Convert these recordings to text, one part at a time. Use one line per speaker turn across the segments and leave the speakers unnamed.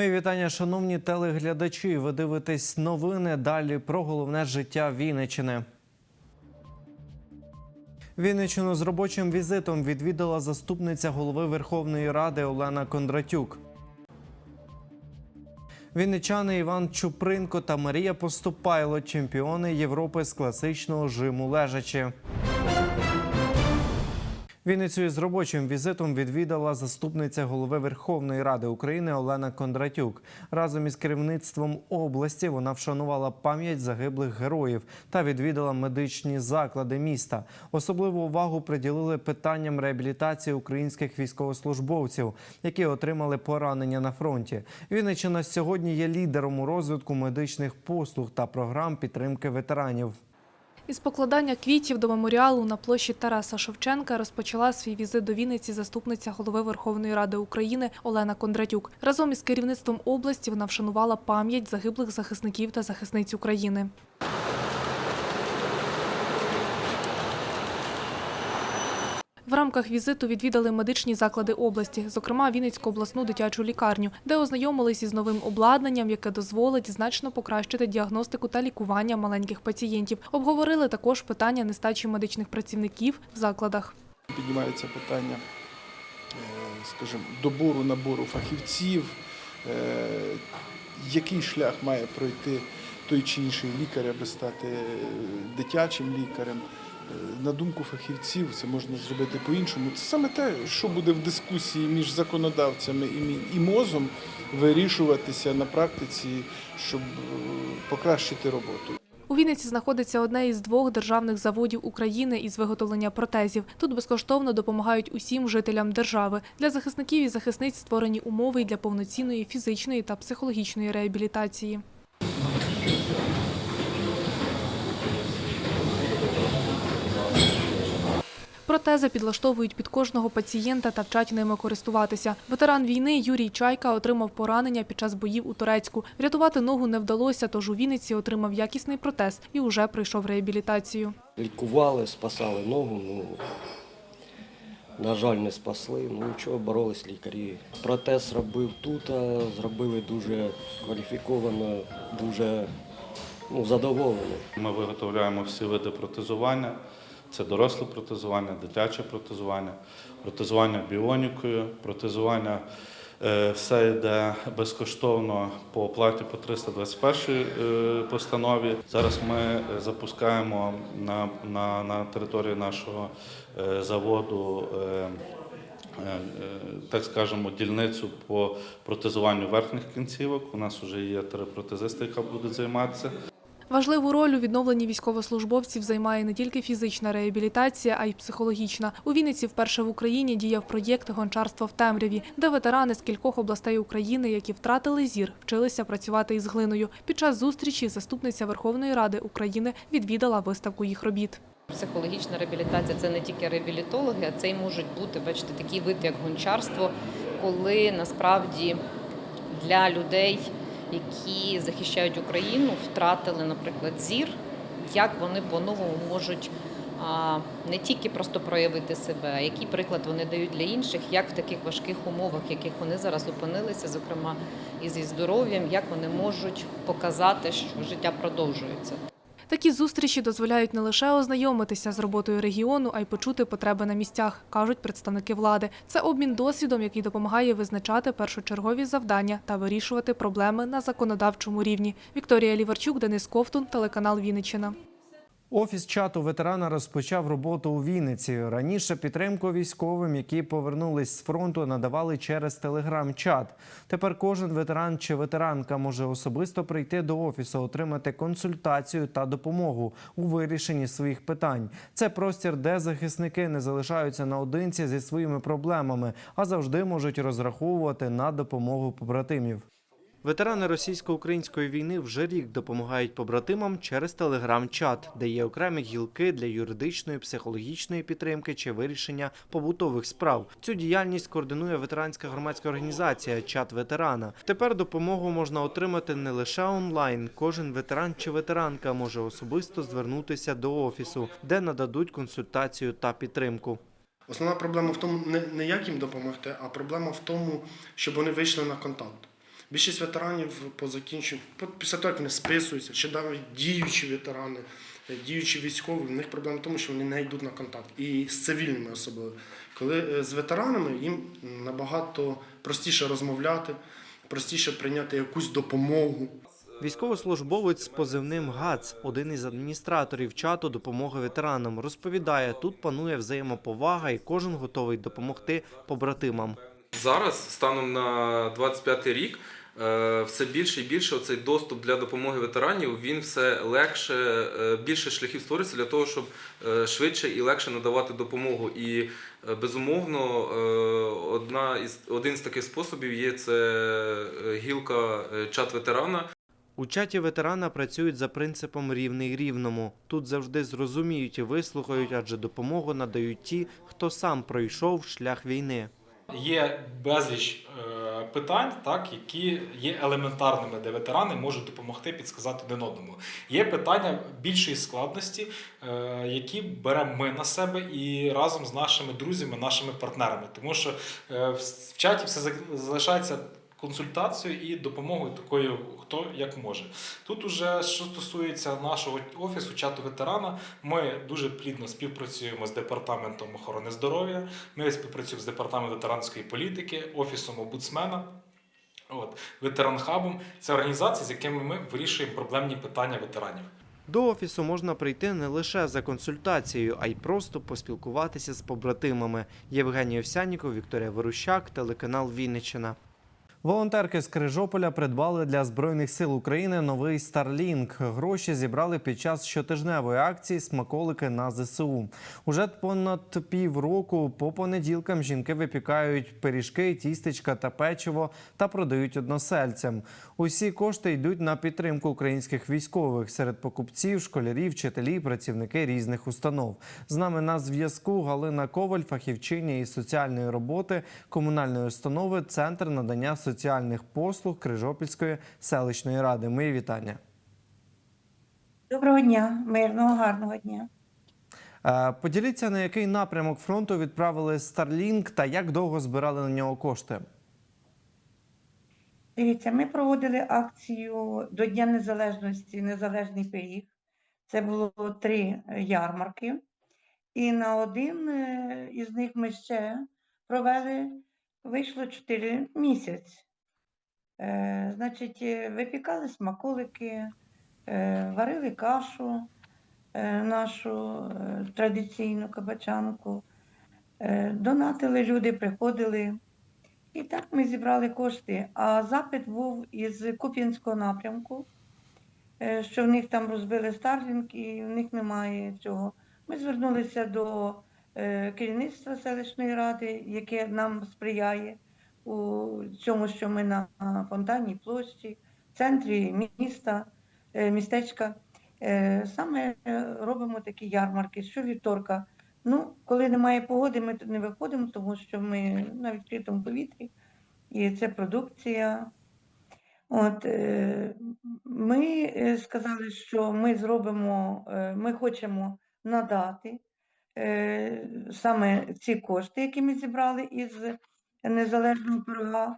Мої вітання, шановні телеглядачі. Ви дивитесь новини. Далі про головне життя Вінничини. Вінничину з робочим візитом відвідала заступниця голови Верховної Ради Олена Кондратюк. Вінничани Іван Чупринко та Марія Поступайло чемпіони Європи з класичного жиму лежачі. Вінницю з робочим візитом відвідала заступниця голови Верховної Ради України Олена Кондратюк. Разом із керівництвом області вона вшанувала пам'ять загиблих героїв та відвідала медичні заклади міста. Особливу увагу приділили питанням реабілітації українських військовослужбовців, які отримали поранення на фронті. Вінниччина сьогодні є лідером у розвитку медичних послуг та програм підтримки ветеранів.
Із покладання квітів до меморіалу на площі Тараса Шевченка розпочала свій візит до Вінниці заступниця голови Верховної Ради України Олена Кондратюк. Разом із керівництвом області вона вшанувала пам'ять загиблих захисників та захисниць України. В рамках візиту відвідали медичні заклади області, зокрема Вінницьку обласну дитячу лікарню, де ознайомились із новим обладнанням, яке дозволить значно покращити діагностику та лікування маленьких пацієнтів. Обговорили також питання нестачі медичних працівників в закладах.
Піднімається питання, е, скажімо, добору набору фахівців, е, який шлях має пройти той чи інший лікар, аби стати е, дитячим лікарем. Е, На думку фахівців, це можна зробити по-іншому. Це саме те, що буде в дискусії між законодавцями і мозом вирішуватися на практиці, щоб е, покращити роботу.
У Вінниці знаходиться одне із двох державних заводів України із виготовлення протезів. Тут безкоштовно допомагають усім жителям держави. Для захисників і захисниць створені умови для повноцінної фізичної та психологічної реабілітації. Протези підлаштовують під кожного пацієнта та вчать ними користуватися. Ветеран війни Юрій Чайка отримав поранення під час боїв у Турецьку. Врятувати ногу не вдалося, тож у Вінниці отримав якісний протез і уже пройшов реабілітацію.
Лікували, спасали ногу. Ну, на жаль, не спасли. Ну нічого, боролись лікарі. Протез робив тут, а зробили дуже кваліфіковано, дуже ну, задоволені.
Ми виготовляємо всі види протезування. Це доросле протезування, дитяче протезування, протезування біонікою, протезування е, все йде безкоштовно по оплаті по 321 е, постанові. Зараз ми е, запускаємо на, на, на території нашого заводу. Так скажемо, дільницю по протезуванню верхніх кінцівок. У нас вже є три протезисти, яка будуть займатися.
Важливу роль у відновленні військовослужбовців займає не тільки фізична реабілітація, а й психологічна. У Вінниці вперше в Україні діяв проєкт Гончарство в темряві, де ветерани з кількох областей України, які втратили зір, вчилися працювати із глиною. Під час зустрічі заступниця Верховної Ради України відвідала виставку їх робіт.
Психологічна реабілітація це не тільки реабілітологи, а це й можуть бути, бачите, такий вид, як гончарство, коли насправді для людей, які захищають Україну, втратили, наприклад, зір, як вони по-новому можуть не тільки просто проявити себе, а який приклад вони дають для інших, як в таких важких умовах, в яких вони зараз опинилися, зокрема і зі здоров'ям, як вони можуть показати, що життя продовжується.
Такі зустрічі дозволяють не лише ознайомитися з роботою регіону, а й почути потреби на місцях, кажуть представники влади. Це обмін досвідом, який допомагає визначати першочергові завдання та вирішувати проблеми на законодавчому рівні. Вікторія Ліварчук, Денис Ковтун, телеканал Вінниччина.
Офіс чату ветерана розпочав роботу у Вінниці. Раніше підтримку військовим, які повернулись з фронту, надавали через телеграм-чат. Тепер кожен ветеран чи ветеранка може особисто прийти до офісу, отримати консультацію та допомогу у вирішенні своїх питань. Це простір, де захисники не залишаються наодинці зі своїми проблемами, а завжди можуть розраховувати на допомогу побратимів. Ветерани російсько-української війни вже рік допомагають побратимам через телеграм-чат, де є окремі гілки для юридичної, психологічної підтримки чи вирішення побутових справ. Цю діяльність координує ветеранська громадська організація Чат ветерана. Тепер допомогу можна отримати не лише онлайн. Кожен ветеран чи ветеранка може особисто звернутися до офісу, де нададуть консультацію та підтримку.
Основна проблема в тому, не, як їм допомогти, а проблема в тому, щоб вони вийшли на контакт. Більшість ветеранів по закінченню, по- після того, як вони списуються, чи навіть діючі ветерани, е, діючі військові, в них проблема в тому, що вони не йдуть на контакт. І з цивільними особливо. Коли е, з ветеранами їм набагато простіше розмовляти, простіше прийняти якусь допомогу.
Військовослужбовець з позивним ГАЦ, один із адміністраторів чату допомоги ветеранам, розповідає, тут панує взаємоповага і кожен готовий допомогти побратимам.
Зараз, станом на 25 рік, все більше і більше цей доступ для допомоги ветеранів він все легше, е, більше шляхів створюється для того, щоб е, швидше і легше надавати допомогу. І е, безумовно, е, одна із один з таких способів є це е, гілка е, чат ветерана.
У чаті ветерана працюють за принципом рівний рівному. Тут завжди зрозуміють і вислухають, адже допомогу надають ті, хто сам пройшов шлях війни.
Є безліч е, питань, так, які є елементарними, де ветерани можуть допомогти підсказати один одному. Є питання більшої складності, е, які беремо ми на себе і разом з нашими друзями, нашими партнерами. Тому що е, в, чаті все залишається консультацією і допомогою такою, хто як може. Тут уже що стосується нашого офісу, чату ветерана, ми дуже плідно співпрацюємо з департаментом охорони здоров'я. Ми співпрацюємо з департаментом ветеранської політики, офісом омбудсмена. От, ветеранхабом це організації, з якими ми вирішуємо проблемні питання ветеранів.
До офісу можна прийти не лише за консультацією, а й просто поспілкуватися з побратимами. Євгеній Овсяніков, Вікторія Верущак, телеканал Вінниччина. Волонтерки з Крижополя придбали для Збройних сил України новий Starlink. Гроші зібрали під час щотижневої акції Смаколики на ЗСУ. Уже понад півроку по понеділкам жінки випікають пиріжки, тістечка та печиво та продають односельцям. Усі кошти йдуть на підтримку українських військових серед покупців, школярів, вчителі, працівники різних установ. З нами на зв'язку Галина Коваль, фахівчиня із соціальної роботи комунальної установи Центр надання соціальних послуг Крижопільської селищної ради. Мої вітання.
Доброго дня, мирного, гарного дня.
Е, Поділіться, на який напрямок фронту відправили Starlink та як довго збирали на нього кошти.
Дивіться, ми проводили акцію до Дня Незалежності Незалежний пиріг. Це було три ярмарки. І на один е, із них ми ще провели, вийшло 4 місяць. Е, Значить, е, випікали смаколики, е, варили кашу нашу традиційну кабачанку. Донатили люди, приходили. І так ми зібрали кошти. А запит був із Куп'янського напрямку, що в них там розбили Старлінг і в них немає цього. Ми звернулися до керівництва селищної ради, яке нам сприяє у цьому, що ми на фонтанній площі, в центрі міста, е, містечка. Е, Саме е, робимо такі ярмарки щовівторка. Ну, коли немає погоди, ми тут не виходимо, тому що ми на відкритому повітрі, і це продукція. От е, ми е, сказали, що ми зробимо, е, ми хочемо надати е, саме ці кошти, які ми зібрали із незалежного пирога,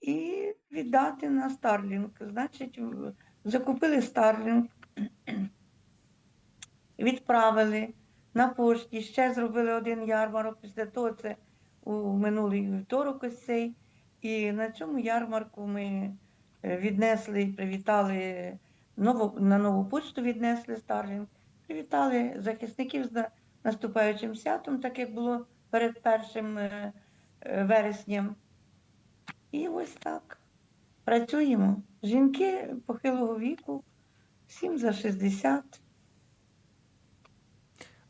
і віддати на Starlink. Значить, закупили Starlink, відправили на пошті, ще зробили один ярмарок. Після того це у минулий вівторок ось цей. І на цьому ярмарку ми е, віднесли привітали нову, на нову почту віднесли Starlink, привітали захисників з наступаючим святом, так як було перед першим е, е, вереснем. І ось так. Працюємо. Жінки похилого віку, всім за 60.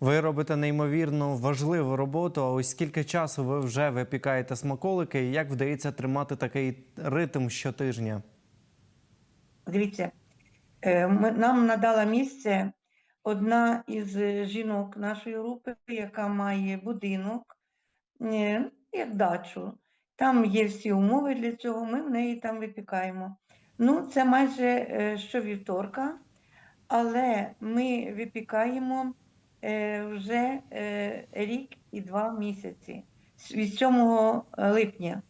Ви робите неймовірно важливу роботу. А ось скільки часу ви вже випікаєте смаколики, і як вдається тримати такий ритм щотижня?
Дивіться, е, нам надала місце одна із жінок нашої групи, яка має будинок, е, як дачу. Там є всі умови для цього, ми в неї там випікаємо. Ну, це майже е, щовівторка, але ми випікаємо е, вже рік і два місяці від 7 липня.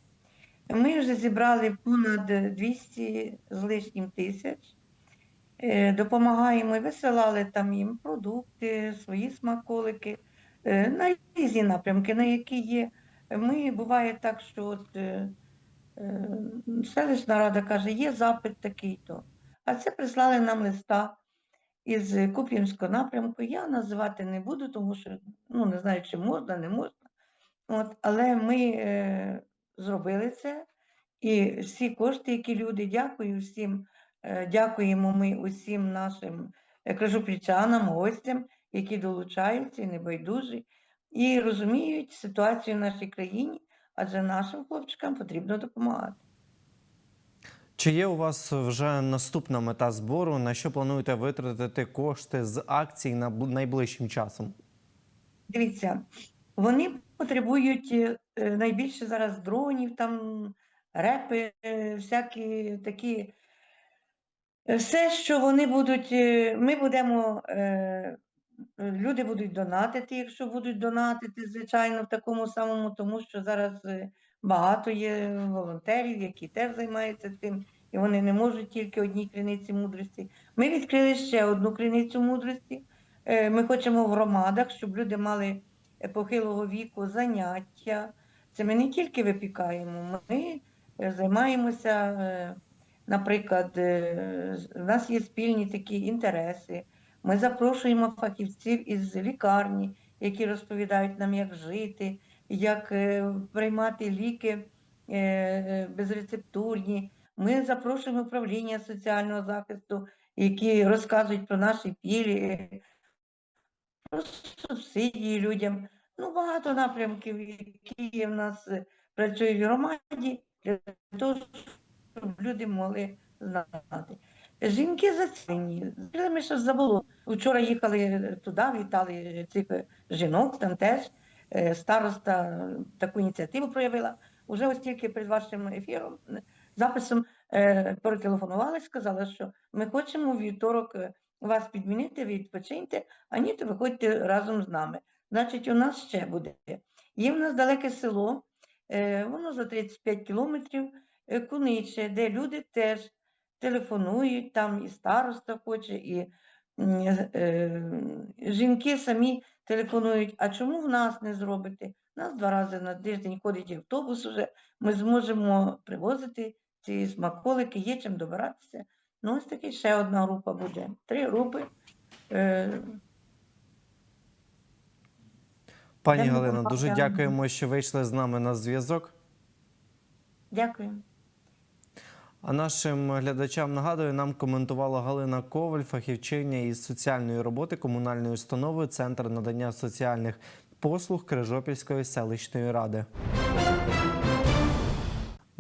Ми вже зібрали понад 200 з лишнім тисяч. Е, Допомагаємо висилали там їм продукти, свої смаколики е, на різні напрямки, на які є. Ми буває так, що от, е, селищна рада каже, є запит такий-то. А це прислали нам листа із Куп'янського напрямку. Я називати не буду, тому що ну, не знаю, чи можна, не можна. От, але ми е, зробили це. І всі кошти, які люди, дякую всім, дякуємо ми усім нашим е, крижопільчанам, гостям, які долучаються і небайдужі, і розуміють ситуацію в нашій країні, адже нашим хлопчикам потрібно допомагати.
Чи є у вас вже наступна мета збору? На що плануєте витратити кошти з акцій на бл- найближчим часом?
Дивіться, вони потребують е, е, найбільше зараз дронів, там репи, е, всякі такі. Все, що вони будуть, е, ми будемо, е, люди будуть донатити, якщо будуть донатити, звичайно, в такому самому, тому що зараз е, багато є волонтерів, які теж займаються цим, і вони не можуть тільки одній криниці мудрості. Ми відкрили ще одну криницю мудрості. Ми хочемо в громадах, щоб люди мали похилого віку заняття. Це ми не тільки випікаємо, ми займаємося, наприклад, е, з- у нас є спільні такі інтереси. Ми запрошуємо фахівців із лікарні, які розповідають нам, як жити, як е, приймати ліки е, е, безрецептурні. Ми запрошуємо управління соціального захисту, які розказують про наші пільги, про субсидії людям. Ну, багато напрямків, які в нас е, працюють в громаді, для того, щоб люди могли знати. Жінки зацінені. Ми що забуло. Вчора їхали туди, вітали цих жінок, там теж е, староста таку ініціативу проявила. Уже ось тільки перед вашим ефіром, е, записом е, перетелефонували, сказали, що ми хочемо вівторок вас підмінити, відпочиньте, а ні, то виходьте разом з нами. Значить, у нас ще буде. Є в нас далеке село, воно за 35 кілометрів, Куниче, де люди теж телефонують, там і староста хоче, і м, е, жінки самі телефонують. А чому в нас не зробити? У нас два рази на тиждень ходить автобус уже, ми зможемо привозити ці смаколики, є чим добиратися. Ну, ось таки ще одна група буде. Три групи. Е,
Пані Галино, дуже дякуємо, що вийшли з нами на зв'язок.
Дякую.
А нашим глядачам нагадую, нам коментувала Галина Коваль, фахівчиня із соціальної роботи комунальної установи Центр надання соціальних послуг Крижопільської селищної ради.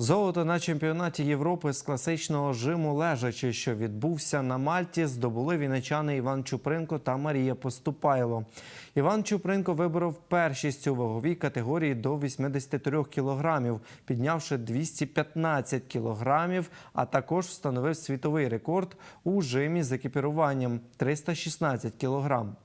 Золото на чемпіонаті Європи з класичного жиму лежачи, що відбувся на Мальті, здобули віничани Іван Чупринко та Марія Поступайло. Іван Чупринко виборов першість у ваговій категорії до 83 кілограмів, піднявши 215 кілограмів, а також встановив світовий рекорд у жимі з екіпіруванням 316 кілограм.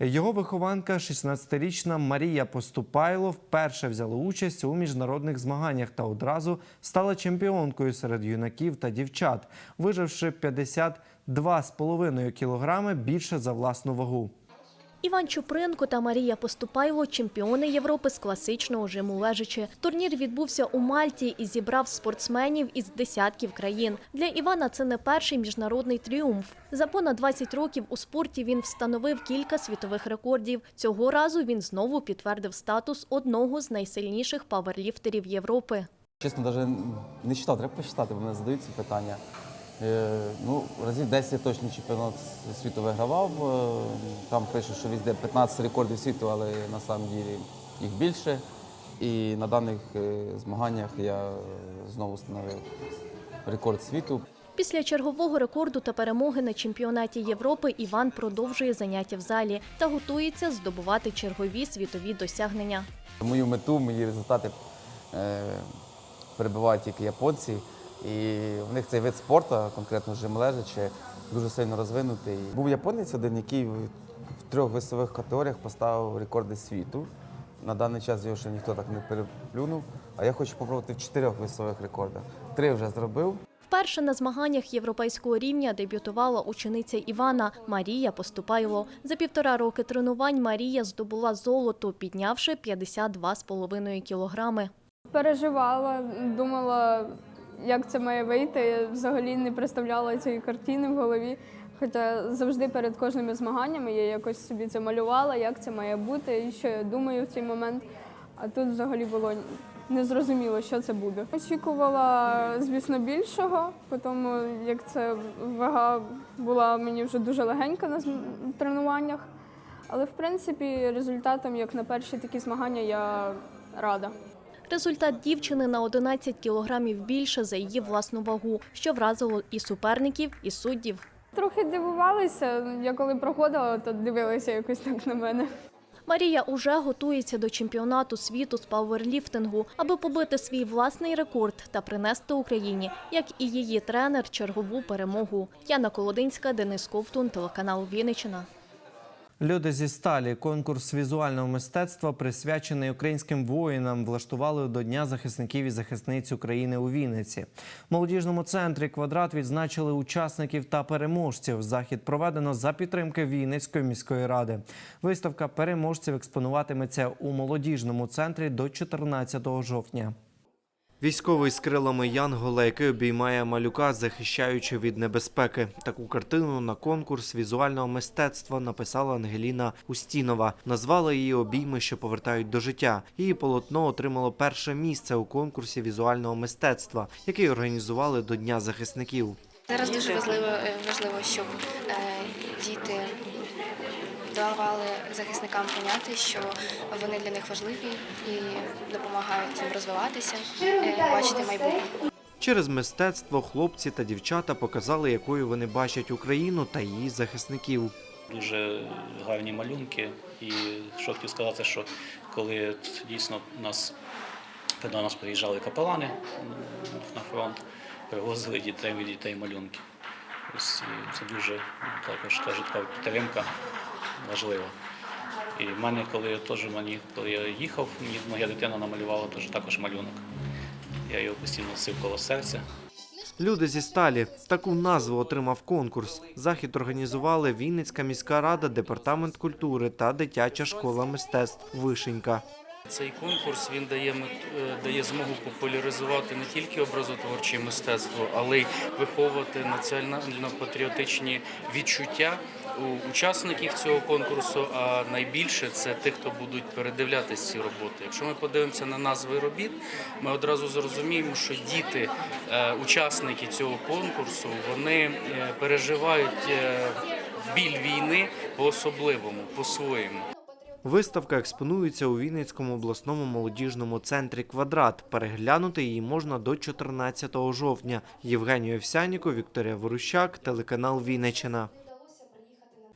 Його вихованка, 16-річна Марія Поступайло, вперше взяла участь у міжнародних змаганнях та одразу стала чемпіонкою серед юнаків та дівчат, виживши 52,5 кілограми більше за власну вагу.
Іван Чупринко та Марія Поступайло – чемпіони Європи з класичного жиму лежачи. Турнір відбувся у Мальті і зібрав спортсменів із десятків країн. Для Івана це не перший міжнародний тріумф. За понад 20 років у спорті він встановив кілька світових рекордів. Цього разу він знову підтвердив статус одного з найсильніших паверліфтерів Європи.
Чесно, навіть не читав, треба почитати, бо мене задають ці питання. Е, ну, разів 10 я точно чемпіонат світу вигравав. Е, Там пише, що везде 15 рекордів світу, але на самом ділі їх більше. І на даних е, змаганнях я знову встановив рекорд світу.
Після чергового рекорду та перемоги на чемпіонаті Європи Іван продовжує заняття в залі та готується здобувати чергові світові досягнення.
Мою мету, мої результати перебивають тільки японці. І в них цей вид спорту, конкретно жим лежачи, дуже сильно розвинутий. Був японець один, який в трьох весових категоріях поставив рекорди світу. На даний час його ще ніхто так не переплюнув. А я хочу спробувати в чотирьох весових рекордах. Три вже зробив.
Вперше на змаганнях європейського рівня дебютувала учениця Івана Марія Поступайло. За півтора роки тренувань Марія здобула золото, піднявши 52,5 кілограми.
Переживала, думала, як це має вийти. Я взагалі не представляла цієї картини в голові. Хоча завжди перед кожними змаганнями я якось собі це малювала, як це має бути і що я думаю в цей момент. А тут взагалі було незрозуміло, що це буде. Очікувала, звісно, більшого, тому як це вага була мені вже дуже легенька на тренуваннях. Але в принципі результатом, як на перші такі змагання, я рада.
Результат дівчини на 11 кілограмів більше за її власну вагу, що вразило і суперників, і суддів.
Трохи дивувалися. Я коли проходила, то дивилися якось так на мене.
Марія уже готується до чемпіонату світу з пауерліфтингу, аби побити свій власний рекорд та принести Україні, як і її тренер, чергову перемогу. Яна Колодинська, Денис Ковтун, телеканал Вінниччина.
Люди зі сталі конкурс візуального мистецтва, присвячений українським воїнам, влаштували до Дня захисників і захисниць України у Вінниці. В молодіжному центрі квадрат відзначили учасників та переможців. Захід проведено за підтримки Вінницької міської ради. Виставка переможців експонуватиметься у молодіжному центрі до 14 жовтня. Військовий з крилами Янгола, який обіймає малюка, захищаючи від небезпеки. Таку картину на конкурс візуального мистецтва написала Ангеліна Устінова. Назвала її обійми, що повертають до життя. Її полотно отримало перше місце у конкурсі візуального мистецтва, який організували до Дня захисників.
Зараз дуже важливо, е, важливо щоб е, діти давали захисникам поняти, що вони для них важливі і допомагають їм розвиватися, е, бачити майбутнє.
Через мистецтво хлопці та дівчата показали, якою вони бачать Україну та її захисників.
дуже гарні малюнки. І що хотів сказати, що коли дійсно нас до нас приїжджали капелани на фронт, привозили дітей від дітей малюнки. Ось і це дуже також теж така підтримка важлива. І в мене, коли я теж мені, коли я їхав, мені моя дитина намалювала теж також малюнок. Я його постійно носив коло серця.
Люди зі сталі таку назву отримав конкурс. Захід організували Вінницька міська рада, департамент культури та дитяча школа мистецтв Вишенька.
Цей конкурс він дає е, дає змогу популяризувати не тільки образотворче мистецтво, але й виховувати національно-патріотичні відчуття учасників цього конкурсу. А найбільше це тих, хто будуть передивлятися ці роботи. Якщо ми подивимося на назви робіт, ми одразу зрозуміємо, що діти, е, учасники цього конкурсу, вони е, переживають е, біль війни по-особливому, по-своєму.
Виставка експонується у Вінницькому обласному молодіжному центрі Квадрат. Переглянути її можна до 14 жовтня. Євгеній Овсяніко, Вікторія Ворущак, телеканал Вінниччина.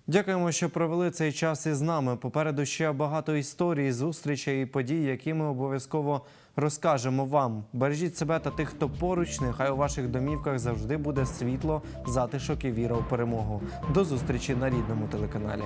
Дякуємо, що провели цей час із нами. Попереду ще багато історій, зустрічей і подій, які ми обов'язково розкажемо вам. Бережіть себе та тих, хто поруч. Нехай у ваших домівках завжди буде світло, затишок і віра у перемогу. До зустрічі на рідному телеканалі.